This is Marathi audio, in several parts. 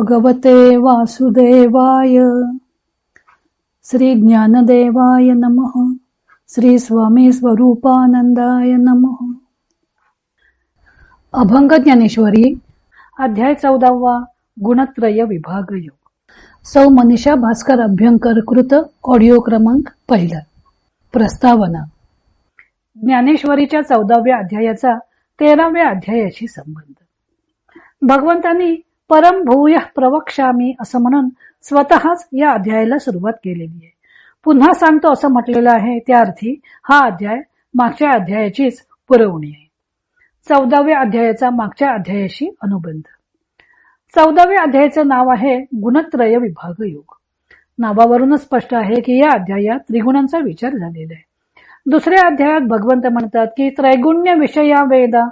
भगवते वासुदेवाय. श्री ज्ञानदेवाय नमः. श्री स्वामी स्वरूपानंदाय नमः. अभंग ज्ञानेश्वरी अध्याय चौदावा गुणत्रय विभाग योग. सौ मनीषा भास्कर अभ्यंकर कृत ऑडिओ क्रमांक पहिला. प्रस्तावना. ज्ञानेश्वरीच्या चौदाव्या अध्यायाचा तेराव्या अध्यायाशी संबंध. भगवंतांनी परम भूय प्रवक्षामी असं म्हणून स्वतःच या अध्यायाला सुरुवात केलेली आहे. पुन्हा सांगतो असं म्हटलेलं आहे त्या अर्थी हा अध्याय मागच्या अध्यायाचीच पुरवणी आहे. चौदाव्या अध्यायाचा मागच्या अध्यायाशी अनुबंध. चौदाव्या अध्यायाचं नाव आहे गुणत्रय विभाग योग. नावावरूनच स्पष्ट आहे की या अध्यायात त्रिगुणांचा विचार झालेला आहे. दुसऱ्या अध्यायात भगवंत म्हणतात की त्रैगुण्य विषया वेदा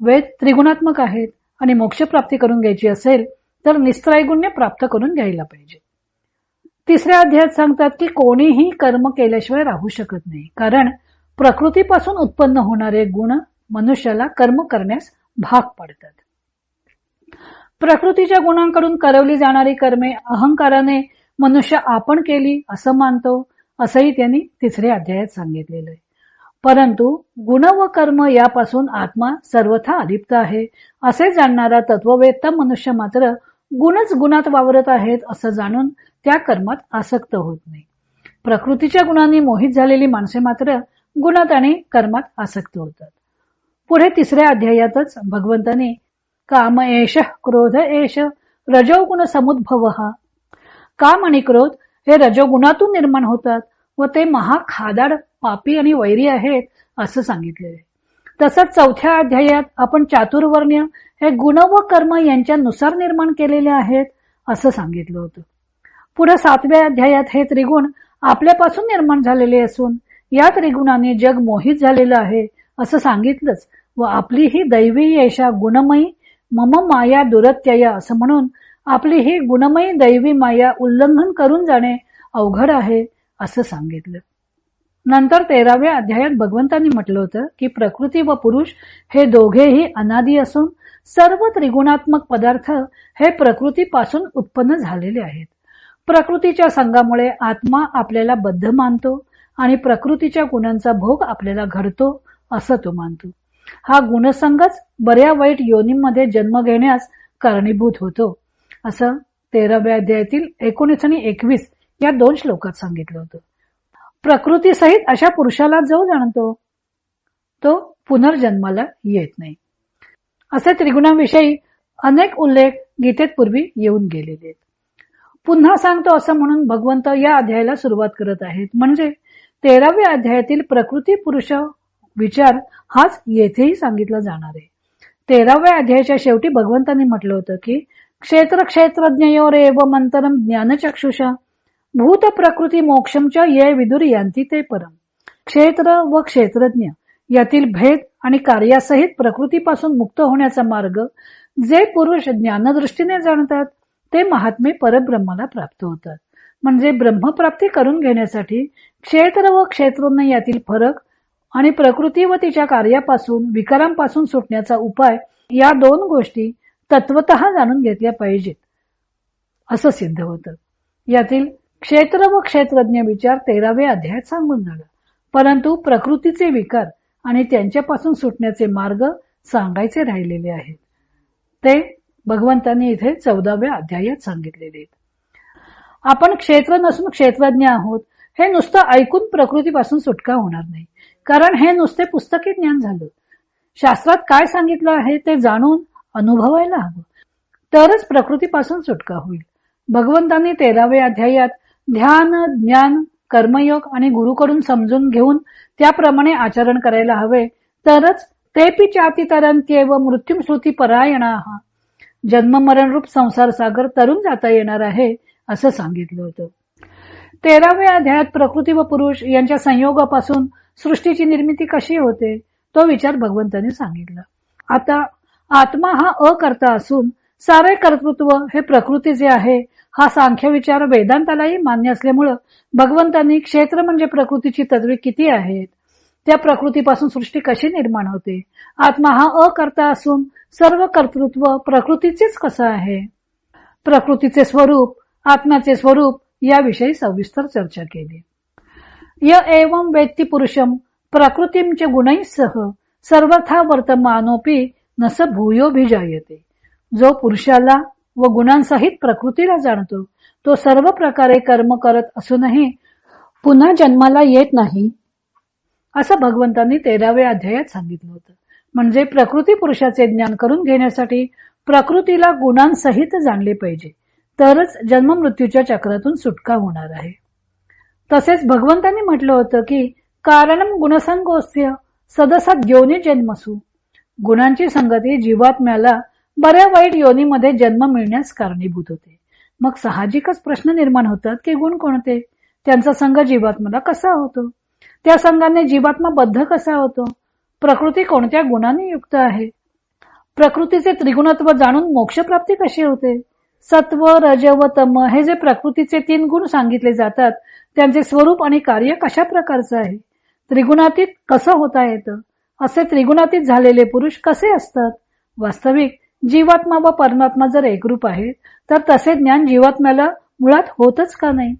वेद त्रिगुणात्मक आहेत. आणि मोक्ष प्राप्ती करून घ्यायची असेल तर निस्त्रैगुण्य प्राप्त करून घ्यायला पाहिजे. तिसऱ्या अध्यायात सांगतात की कोणीही कर्म केल्याशिवाय राहू शकत नाही कारण प्रकृतीपासून उत्पन्न होणारे गुण मनुष्याला कर्म करण्यास भाग पडतात. प्रकृतीच्या गुणांकडून करवली जाणारी कर्मे अहंकाराने मनुष्य आपण केली असं मानतो असंही त्यांनी तिसऱ्या अध्यायात सांगितलेलं आहे. परंतु गुण व कर्म यापासून आत्मा सर्वथा अलिप्त आहे. असे जाणणारा तत्ववेत्ता मनुष्य मात्र गुणच गुणात वावरत आहेत असं जाणून त्या कर्मात आसक्त होत नाही. प्रकृतीच्या गुणांनी मोहित झालेली माणसे मात्र गुणात आणि कर्मात आसक्त होतात. पुढे तिसऱ्या अध्यायातच भगवंताने काम एश क्रोध एश रजोगुण समुद्भव. हा काम आणि क्रोध हे रजोगुणातून निर्माण होतात व ते महाखादाड पापी आणि वैरी आहेत असं सांगितलेले तसंच चौथ्या अध्यायात आपण चातुर्वर्ण्य हे गुण व कर्म यांच्यानुसार निर्माण केलेले आहेत असं सांगितलं होतं. पुढे सातव्या अध्यायात हे त्रिगुण आपल्यापासून निर्माण झालेले असून या त्रिगुणाने जग मोहित झालेलं आहे असं सांगितलंच व आपली ही दैवी यशा गुणमयी मम माया दुरत्यया असं म्हणून आपली ही गुणमयी दैवी माया उल्लंघन करून जाणे अवघड आहे असं सांगितलं. नंतर तेराव्या अध्यायात भगवंतांनी म्हटलं होतं की प्रकृती व पुरुष हे दोघेही अनादी असून सर्व त्रिगुणात्मक पदार्थ हे प्रकृतीपासून उत्पन्न झालेले आहेत. प्रकृतीच्या संघामुळे आत्मा आपल्याला बद्ध मानतो आणि प्रकृतीच्या गुणांचा भोग आपल्याला घडतो असं तो मानतो. हा गुणसंघच बऱ्या वाईट योनीमध्ये जन्म घेण्यास कारणीभूत होतो असं तेराव्या अध्यायातील एकोणीस आणि एकवीस या दोन श्लोकात सांगितलं होतं. प्रकृतीसहित अशा पुरुषाला जो जाणतो तो पुनर्जन्माला येत नाही. असे त्रिगुणांविषयी अनेक उल्लेख गीतेत पूर्वी येऊन गेलेले आहेत. पुन्हा सांगतो असं म्हणून भगवंत या अध्यायाला सुरुवात करत आहेत. म्हणजे तेराव्या अध्यायातील प्रकृती पुरुष विचार हाच येथेही सांगितला जाणार आहे. तेराव्या अध्यायाच्या शेवटी भगवंतांनी म्हटलं होतं की क्षेत्र क्षेत्रज्ञ एव मंतरम ज्ञानचक्षुषा भूत प्रकृती मोक्षमच्या ये विदुर यांती ते परम. क्षेत्र व क्षेत्रज्ञ. यातील भेद आणि कार्यासहित प्रकृतीपासून मुक्त होण्याचा मार्ग जे पुरुष ज्ञानदृष्टीने जाणतात ते महात्मे परब्रह्माला प्राप्त होतात. म्हणजे ब्रह्मप्राप्ती करून घेण्यासाठी क्षेत्र व क्षेत्रज्ञ यातील फरक आणि प्रकृती व तिच्या कार्यापासून विकारांपासून सुटण्याचा उपाय या दोन गोष्टी तत्वत जाणून घेतल्या पाहिजेत. असं सिद्ध होतं. यातील क्षेत्र व क्षेत्रज्ञ विचार तेरावे अध्यायात सांगून झाला. परंतु प्रकृतीचे विकार आणि त्यांच्यापासून सुटण्याचे मार्ग सांगायचे राहिलेले आहेत. ते भगवंतांनी इथे चौदाव्या अध्यायात सांगितलेले आहेत. आपण क्षेत्र नसून क्षेत्रज्ञ आहोत हे नुसतं ऐकून प्रकृतीपासून सुटका होणार नाही. कारण हे नुसते पुस्तकी ज्ञान झालं. शास्त्रात काय सांगितलं आहे ते जाणून अनुभवायला हवं. तरच प्रकृतीपासून सुटका होईल. भगवंतांनी तेराव्या अध्यायात ध्यान ज्ञान कर्मयोग आणि गुरुकडून समजून घेऊन त्याप्रमाणे आचरण करायला हवे. तरच तेपी चाती व मृत्यूम श्रुती परायणा. जन्म मरण रूप संसार सागर तरुण जाता येणार आहे असं सांगितलं होतं. तेराव्या अध्यायात प्रकृती व पुरुष यांच्या संयोगापासून सृष्टीची निर्मिती कशी होते तो विचार भगवंतांनी सांगितला. आता आत्मा हा अकर्ता असून सारे कर्तृत्व हे प्रकृतीचे आहे हा सांख्य विचार वेदांतालाही मान्य असल्यामुळं भगवंतांनी क्षेत्र म्हणजे प्रकृतीची तत्वे किती आहेत? त्या प्रकृतीपासून सृष्टी कशी निर्माण होते? आत्मा हा अकर्ता असून सर्व कर्तृत्व प्रकृतीचेच कसं आहे? प्रकृतीचे स्वरूप आत्म्याचे स्वरूप याविषयी सविस्तर चर्चा केली. य एवं वेत्ती पुरुषम प्रकृतींचे गुणैसह सर्वथा वर्तमानोपी नस भूयोभिजायते जो पुरुषाला व गुणांसहित प्रकृतीला जाणतो तो सर्व प्रकारे कर्म करत असूनही पुन्हा जन्माला येत नाही असं भगवंतांनी तेराव्या अध्यायात सांगितलं होतं. म्हणजे प्रकृती पुरुषाचे ज्ञान करून घेण्यासाठी प्रकृतीला गुणांसहित जाणले पाहिजे तरच जन्म मृत्यूच्या चक्रातून सुटका होणार आहे. तसेच भगवंतांनी म्हटलं होतं की कारण गुणसंगोस्य सदसा योनी जन्मसू. गुणांची संगती जीवात्म्याला बऱ्या वाईट योनीमध्ये जन्म मिळण्यास कारणीभूत होते. मग साहजिकच प्रश्न निर्माण होतात की गुण कोणते? त्यांचा संघ जीवात्माला कसा होतो? त्या संघाने जीवात्मा बद्ध कसा होतो? प्रकृती कोणत्या गुणांनी युक्त आहे? प्रकृतीचे त्रिगुणत्व जाणून मोक्षप्राप्ती कशी होते? सत्व रज व तम हे जे प्रकृतीचे तीन गुण सांगितले जातात त्यांचे स्वरूप आणि कार्य कशा प्रकारचं आहे? त्रिगुणातीत कसं होता येतं? असे त्रिगुणातीत झालेले पुरुष कसे असतात? वास्तविक जीवात्मा व परमात्मा जर एकरूप आहेत तर तसे ज्ञान जीवात्म्याला मुळात होतच का नाही?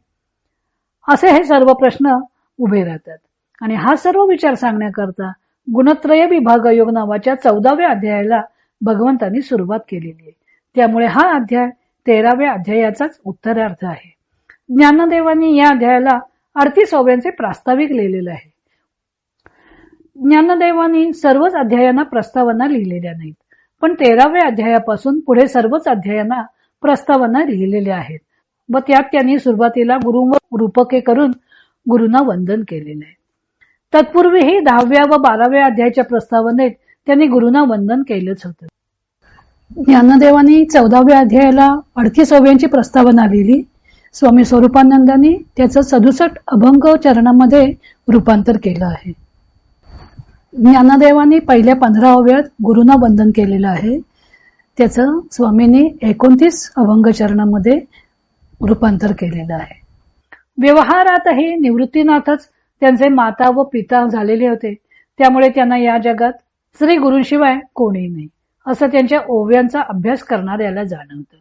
असे हे सर्व प्रश्न उभे राहतात. आणि हा सर्व विचार सांगण्याकरता गुणत्रय विभाग योग नावाच्या चौदाव्या अध्यायाला भगवंतांनी सुरुवात केलेली आहे. त्यामुळे हा अध्याय तेराव्या अध्यायाचाच उत्तरार्थ आहे. ज्ञानदेवांनी या अध्यायाला अडतीस ओव्यांचे प्रास्ताविक लिहिलेलं आहे. ज्ञानदेवांनी सर्वच अध्यायांना प्रस्तावना लिहिलेल्या नाहीत. पण तेराव्या अध्यायापासून पुढे सर्वच अध्यायांना प्रस्तावना लिहिलेल्या आहेत. व त्यात त्यांनी सुरुवातीला गुरु रूपके करून गुरुंना वंदन केलेले आहे. तत्पूर्वीही दहाव्या व बाराव्या अध्यायाच्या प्रस्तावनेत त्यांनी गुरुंना वंदन केलंच होतं. ज्ञानदेवानी चौदाव्या अध्यायाला अडतीस अव्यांची प्रस्तावना लिहिली. स्वामी स्वरूपानंदांनी त्याचं सदुसष्ट अभंग चरणामध्ये रूपांतर केलं आहे. ज्ञानदेवांनी पहिल्या पंधरा ओव्यात गुरुना वंदन केलेलं आहे. त्याचं स्वामींनी एकोणतीस अभंग चरणामध्ये रूपांतर केलेलं आहे. व्यवहारातही निवृत्तीनाथच त्यांचे माता व पिता झालेले होते. त्यामुळे त्यांना या जगात श्री गुरुशिवाय कोणी नाही असं त्यांच्या ओव्यांचा अभ्यास करणाऱ्याला जाणवतं.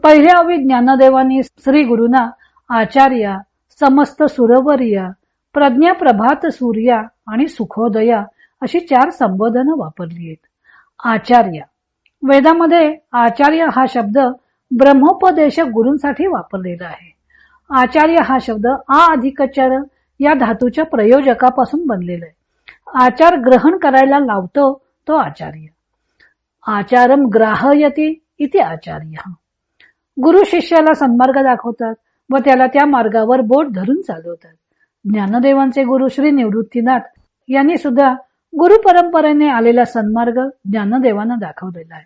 पहिल्या ओवी ज्ञानदेवांनी श्री गुरुना आचार्या समस्त सुरवर्या प्रज्ञा प्रभात सूर्या आणि सुखोदया अशी चार संबोधनं वापरली आहेत. आचार्य. वेदामध्ये आचार्य हा शब्द ब्रह्मोपदेशक गुरूंसाठी वापरलेला आहे. आचार्य हा शब्द आ अधिकचर या धातूच्या प्रयोजकापासून बनलेला आहे. आचार ग्रहण करायला लावतो तो आचार्य. आचारम ग्राहयती इथे आचार्य. गुरु शिष्याला सन्मार्ग दाखवतात व त्याला त्या मार्गावर बोट धरून चालवतात. ज्ञानदेवांचे गुरु श्री निवृत्तीनाथ यांनी सुद्धा गुरु परंपरेने आलेला सन्मार्ग ज्ञानदेवांना दाखवलेला आहे.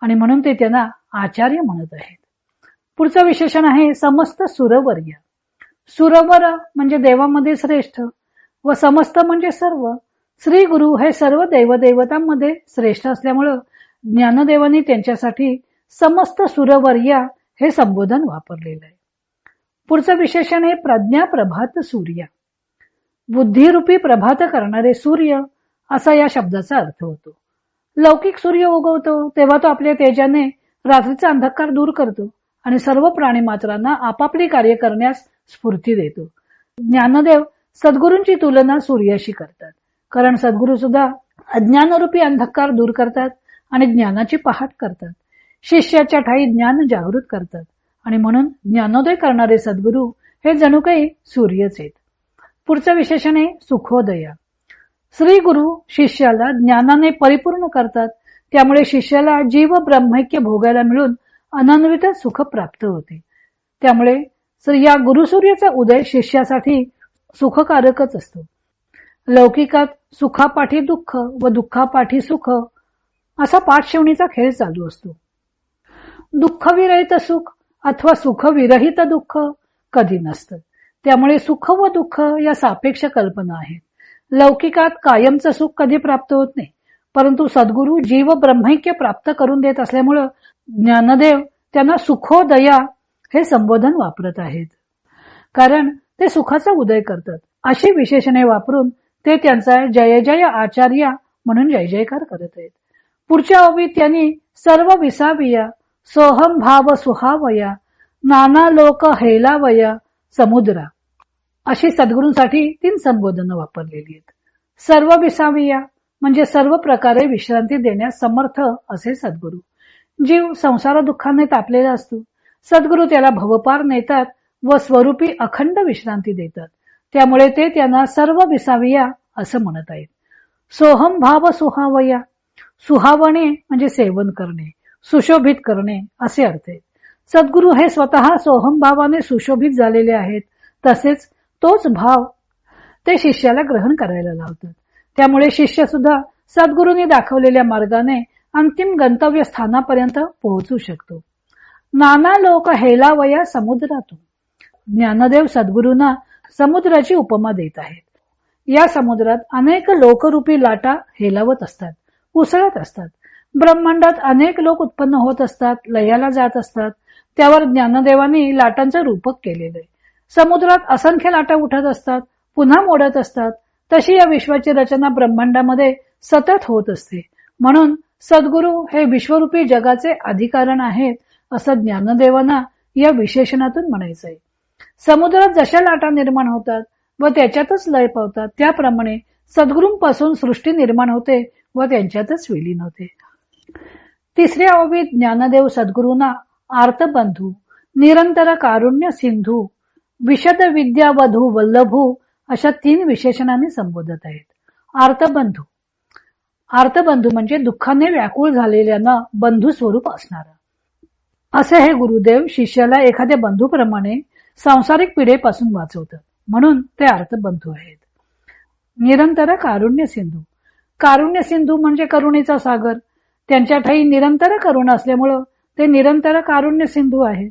आणि म्हणून ते त्यांना आचार्य म्हणत आहेत. पुढचं विशेषण आहे समस्त सुरवर्य. सुरवर म्हणजे देवामध्ये श्रेष्ठ व समस्त म्हणजे सर्व. श्री गुरु हे सर्व देवदेवतांमध्ये श्रेष्ठ असल्यामुळं ज्ञानदेवांनी त्यांच्यासाठी समस्त सुरवर्या हे संबोधन वापरलेलं आहे. पुढचं विशेषण हे प्रज्ञा प्रभात सूर्या. बुद्धिरूपी प्रभात करणारे सूर्य असा या शब्दाचा अर्थ होतो. लौकिक सूर्य उगवतो तेव्हा तो आपल्या तेजाने रात्रीचा अंधकार दूर करतो आणि सर्व प्राणी मात्रांना आपापली कार्य करण्यास स्फूर्ती देतो. ज्ञानदेव सद्गुरूंची तुलना सूर्याशी करतात कारण सद्गुरू सुद्धा अज्ञानरूपी अंधकार दूर करतात आणि ज्ञानाची पहाट करतात. शिष्याच्या ठाई ज्ञान जागृत करतात आणि म्हणून ज्ञानोदय करणारे सद्गुरू हे जणू काही सूर्यच आहेत. पुढचं विशेषण आहे सुखोदया. श्री गुरु शिष्याला ज्ञानाने परिपूर्ण करतात. त्यामुळे शिष्याला जीव ब्रह्मैक्य भोगायला मिळून अनन्वित सुख प्राप्त होते. त्यामुळे या गुरुसूर्याचा उदय शिष्यासाठी सुखकारकच असतो. लौकिकात सुखापाठी दुःख व दुःखापाठी सुख असा पाठशिवणीचा खेळ चालू असतो. दुःखविरहित सुख अथवा सुखविरहित दुःख कधी नसतं. त्यामुळे सुख व दुःख या सापेक्ष कल्पना आहेत. लौकिकात कायमचं सुख कधी प्राप्त होत नाही परंतु सद्गुरू जीव ब्रह्मैक्य प्राप्त करून देत असल्यामुळं ज्ञानदेव त्यांना सुखोदया हे संबोधन वापरत आहेत. कारण ते सुखाचा उदय करतात. अशी विशेषणे वापरून ते त्यांचा जय जय आचार्य म्हणून जय जयकार करत आहेत. पुढच्या ओवीत त्यांनी सर्व विसाविया सोहम भाव सुहावया नाना लोक हेलावया समुद्रा अशी सद्गुरूंसाठी तीन संबोधनं वापरलेली आहेत. सर्व विसाविया म्हणजे सर्व प्रकारे विश्रांती देण्यास समर्थ असे सद्गुरू. जीव संसार दुःखाने तापलेला असतो. सद्गुरू त्याला भवपार नेतात व स्वरूपी अखंड विश्रांती देतात. त्यामुळे ते त्यांना सर्व विसाविया असं म्हणत आहेत. सोहम भाव सुहावया. सुहावणे म्हणजे सेवन करणे सुशोभित करणे असे अर्थ आहेत. सद्गुरू हे स्वतः सोहम भावाने सुशोभित झालेले आहेत. तसेच तोच भाव ते शिष्याला ग्रहण करायला लावतात. त्यामुळे शिष्य सुद्धा सद्गुरूंनी दाखवलेल्या मार्गाने अंतिम गंतव्य स्थानापर्यंत पोहोचू शकतो. नाना लोक हेलावया समुद्रातून. ज्ञानदेव सद्गुरूंना समुद्राची उपमा देत आहेत. या समुद्रात अनेक लोकरूपी लाटा हेलावत असतात उसळत असतात. ब्रह्मांडात अनेक लोक उत्पन्न होत असतात लयाला जात असतात. त्यावर ज्ञानदेवानी लाटांचं रूपक केलेलं आहे. समुद्रात असंख्य लाटा उठत असतात पुन्हा मोडत असतात तशी या विश्वाची रचना ब्रह्मांडामध्ये सतत होत असते. म्हणून सद्गुरू हे विश्वरूपी जगाचे अधिकारण आहेत असं ज्ञानदेवांना या विशेषणातून म्हणायचं आहे. समुद्रात जशा लाटा निर्माण होतात व त्याच्यातच लय पावतात त्याप्रमाणे सद्गुरूंपासून सृष्टी निर्माण होते व त्यांच्यातच विलीन होते. तिसऱ्या ओवीत ज्ञानदेव सद्गुरूंना आर्तबंधू निरंतर कारुण्य सिंधू विशद विद्या वधू वल्लभू अशा तीन विशेषणाने संबोधत आहेत. आर्तबंधू. आर्तबंधू म्हणजे दुःखाने व्याकुळ झालेल्यांना बंधू स्वरूप असणारा. असे हे गुरुदेव शिष्याला एखाद्या बंधूप्रमाणे सांसारिक पिढेपासून वाचवतात. म्हणून ते अर्थबंधू आहेत. निरंतर कारुण्य सिंधू. कारुण्य सिंधू म्हणजे करुणेचा सागर. त्यांच्या ठाई निरंतर करुण असल्यामुळं ते निरंतर कारुण्य सिंधू आहेत.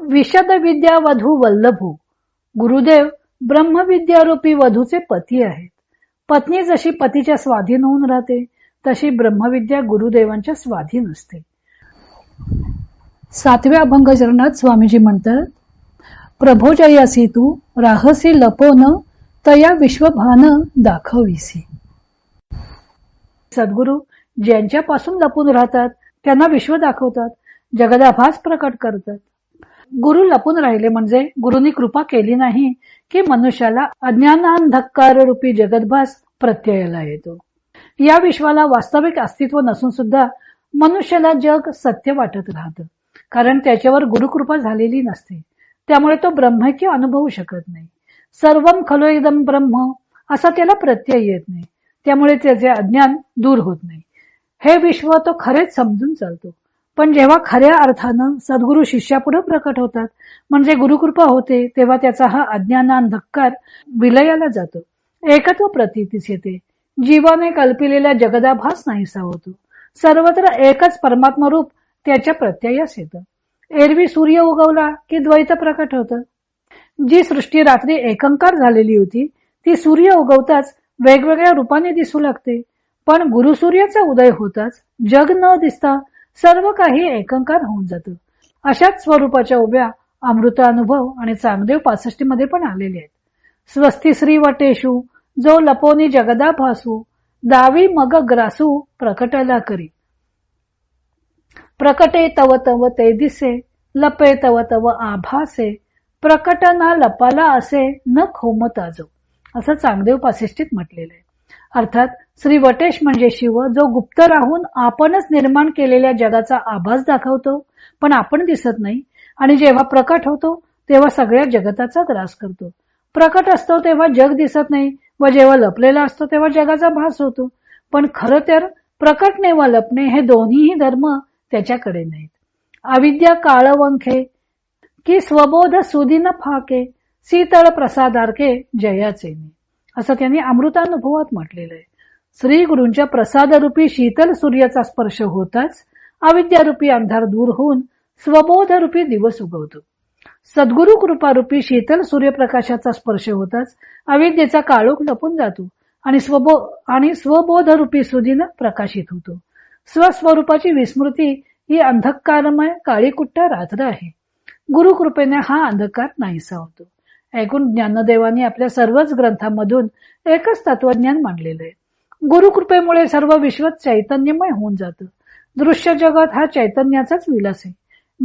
विशद विद्या वधू वल्लभू. गुरुदेव ब्रह्मविद्यारूपी वधूचे पती आहेत. पत्नी जशी पतीच्या स्वाधीन होऊन राहते तशी ब्रह्मविद्या गुरुदेवांच्या स्वाधीन असते. सातव्या अभंग चरणात स्वामीजी म्हणतात प्रभोजयासी तू राहसी लपोन तया विश्वभान दाखविसी. सद्गुरू ज्यांच्यापासून लपून राहतात त्यांना विश्व दाखवतात जगदाभास प्रकट करतात. गुरु लपून राहिले म्हणजे गुरुनी कृपा केली नाही की मनुष्याला अज्ञानांधकार रूपी जगदभास प्रत्ययाला येतो. या विश्वाला वास्तविक अस्तित्व नसून सुद्धा मनुष्याला जग सत्य वाटत राहतं. कारण त्याच्यावर गुरुकृपा झालेली नसते. त्यामुळे तो ब्रह्मैक्य अनुभवू शकत नाही. सर्वम खलो एकदम ब्रह्म असा त्याला प्रत्यय येत नाही. त्यामुळे त्याचे अज्ञान दूर होत नाही. हे विश्व तो खरेच समजून चालतो. पण जेव्हा खऱ्या अर्थानं सद्गुरू शिष्यापुढे प्रकट होतात म्हणजे गुरुकृपा होते तेव्हा त्याचा हा अज्ञानांधकार विलयाला जातो. एकत्व प्रतीतीस येते. जीवाने कल्पिलेला जगदाभास नाहीसा होतो. सर्वत्र एकच परमात्मा रूप त्याच्या प्रत्ययास येतं. एरवी सूर्य उगवला की द्वैत प्रकट होतं. जी सृष्टी रात्री एकंकार झालेली होती ती सूर्य उगवताच वेगवेगळ्या रूपाने दिसू लागते. पण गुरुसूर्याचा उदय होताच जग न दिसता सर्व काही एकंकार होऊन जातं. अशाच स्वरूपाच्या उभ्या अमृतानुभव आणि चांगदेव पासष्टी मध्ये पण आलेले आहेत. स्वस्ती श्री वटेशू जो लपोनी जगदा भासू दावी मग ग्रासू प्रकटला करी. प्रकटे तव तव ते दिसे लपे तव तव आभासे प्रकट ना लपाला असे न खोमताजो असं चांगदेव पासिष्टीत म्हटलेलं आहे. अर्थात श्री वटेश म्हणजे शिव जो गुप्त राहून आपणच निर्माण केलेल्या जगाचा आभास दाखवतो पण आपण दिसत नाही. आणि जेव्हा प्रकट होतो तेव्हा सगळ्या जगताचा त्रास करतो. प्रकट असतो तेव्हा जग दिसत नाही व जेव्हा लपलेला असतो तेव्हा जगाचा भास होतो. पण खरं तर प्रकटणे व लपणे हे दोन्हीही धर्म त्याच्याकडे नाहीत. अविद्या काळवंखे की स्वबोध सुदिन फाके शीतळ प्रसादारके जयाचे असं त्यांनी अमृतानुभवात म्हटलेलं आहे. श्री गुरूंच्या प्रसादरूपी शीतल सूर्याचा स्पर्श होताच अविद्यारूपी अंधार दूर होऊन स्वबोधरूपी दिवस उगवतो. सद्गुरु कृपारूपी शीतल सूर्यप्रकाशाचा स्पर्श होताच अविद्येचा काळोख लपून जातो आणि स्वबो आणि स्वबोधरूपी सुदीन प्रकाशित होतो. स्वस्वरूपाची विस्मृती ही अंधकारमय काळीकुट्टा रात्र आहे. गुरुकृपेने हा अंधकार नाहीसा होतो. ऐकून ज्ञानदेवानी आपल्या सर्वच ग्रंथांमधून एकच तत्वज्ञान मांडलेलं आहे. गुरुकृपेमुळे सर्व विश्व चैतन्यमय होऊन जातं. दृश्य जगत हा चैतन्याचाच विलास आहे.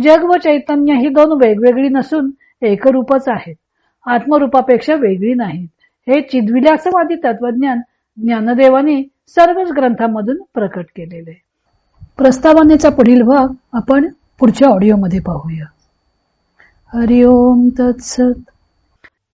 जग व चैतन्य ही दोन वेगवेगळी नसून एकरूपच आहेत. आत्मरूपापेक्षा वेगळी नाहीत. हे चिद्विलासवादी तत्वज्ञान ज्ञानदेवाने सर्वच ग्रंथांमधून प्रकट केलेले प्रस्तावनेचा पुढील भाग आपण पुढच्या ऑडिओमध्ये पाहूया. हरिओम तत्सत